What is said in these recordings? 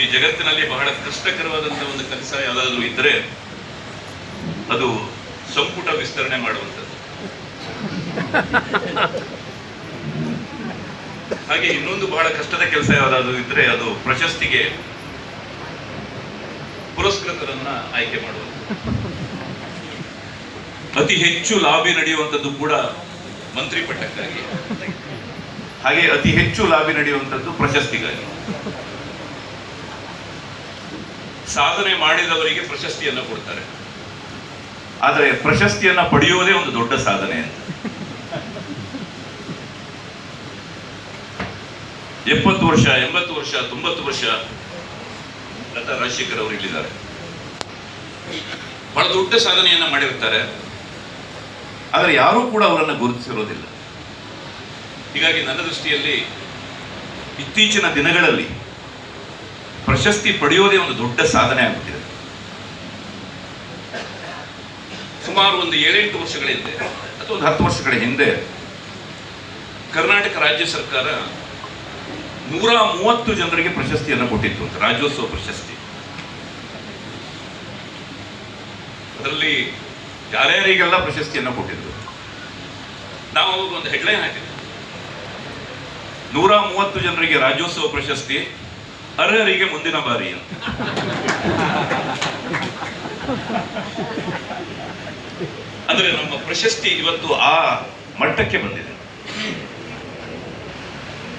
ಈ ಜಗತ್ತಿನಲ್ಲಿ ಬಹಳ ಕಷ್ಟಕರವಾದಂತಹ ಒಂದು ಕೆಲಸ ಯಾವುದಾದ್ರೂ ಇದ್ದರೆ ಅದು ಸಂಪುಟ ವಿಸ್ತರಣೆ ಮಾಡುವಂಥದ್ದು. ಹಾಗೆ ಇನ್ನೊಂದು ಬಹಳ ಕಷ್ಟದ ಕೆಲಸ ಯಾವುದಾದ್ರೂ ಇದ್ರೆ ಅದು ಪ್ರಶಸ್ತಿಗೆ ಪುರಸ್ಕೃತರನ್ನ ಆಯ್ಕೆ ಮಾಡುವಂಥದ್ದು. ಅತಿ ಹೆಚ್ಚು ಲಾಬಿ ನಡೆಯುವಂಥದ್ದು ಕೂಡ ಮಂತ್ರಿ ಪಟ್ಟಕ್ಕಾಗಿ. ಹಾಗೆ ಅತಿ ಹೆಚ್ಚು ಲಾಬಿ ನಡೆಯುವಂಥದ್ದು ಪ್ರಶಸ್ತಿಗಾಗಿ. ಸಾಧನೆ ಮಾಡಿದವರಿಗೆ ಪ್ರಶಸ್ತಿಯನ್ನ ಕೊಡ್ತಾರೆ. ಆದರೆ ಪ್ರಶಸ್ತಿಯನ್ನ ಪಡೆಯುವುದೇ ಒಂದು ದೊಡ್ಡ ಸಾಧನೆ ಅಂತ. ಎಪ್ಪತ್ತು ವರ್ಷ, ಎಂಬತ್ತು ವರ್ಷ, ತೊಂಬತ್ತು ವರ್ಷ ಲತಾ ರಾಜಶೇಖರ್ ಅವರು ಇಲ್ಲಿದ್ದಾರೆ. ಬಹಳ ದೊಡ್ಡ ಸಾಧನೆಯನ್ನ ಮಾಡಿರ್ತಾರೆ. ಆದರೆ ಯಾರೂ ಕೂಡ ಅವರನ್ನು ಗುರುತಿಸಿರೋದಿಲ್ಲ. ಹೀಗಾಗಿ ನನ್ನ ದೃಷ್ಟಿಯಲ್ಲಿ ಇತ್ತೀಚಿನ ದಿನಗಳಲ್ಲಿ ಪ್ರಶಸ್ತಿ ಪಡೆಯೋದೇ ಒಂದು ದೊಡ್ಡ ಸಾಧನೆ ಆಗುತ್ತಿದೆ ಸುಮಾರು ಒಂದು ಏಳೆಂಟು ವರ್ಷಗಳ ಹಿಂದೆ ಅಥವಾ ಒಂದು ಹತ್ತು ವರ್ಷಗಳ ಹಿಂದೆ, ಕರ್ನಾಟಕ ರಾಜ್ಯ ಸರ್ಕಾರ ನೂರ ಮೂವತ್ತು ಜನರಿಗೆ ಪ್ರಶಸ್ತಿಯನ್ನು ಕೊಟ್ಟಿತ್ತು ಅಂತ, ರಾಜ್ಯೋತ್ಸವ ಪ್ರಶಸ್ತಿ. ಅದರಲ್ಲಿ ಯಾರ್ಯಾರಿಗೆಲ್ಲ ಪ್ರಶಸ್ತಿಯನ್ನು ಕೊಟ್ಟಿದ್ರು? ನಾವು ಅವಾಗ ಒಂದು ಹೆಡ್ಲೈನ್ ಹಾಕಿದ್ವಿ. ನೂರ ಮೂವತ್ತು ಜನರಿಗೆ ರಾಜ್ಯೋತ್ಸವ ಪ್ರಶಸ್ತಿ ಅರ್ಹರಿಗೆ ಮುಂದಿನ ಬಾರಿ. ಅಂದ್ರೆ ನಮ್ಮ ಪ್ರಶಸ್ತಿ ಇವತ್ತು ಆ ಮಟ್ಟಕ್ಕೆ ಬಂದಿದೆ.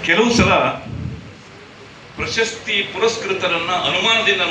ಕೆಲವು ಸಲ ಪ್ರಶಸ್ತಿ ಪುರಸ್ಕೃತರನ್ನ ಅನುಮಾನದಿಂದ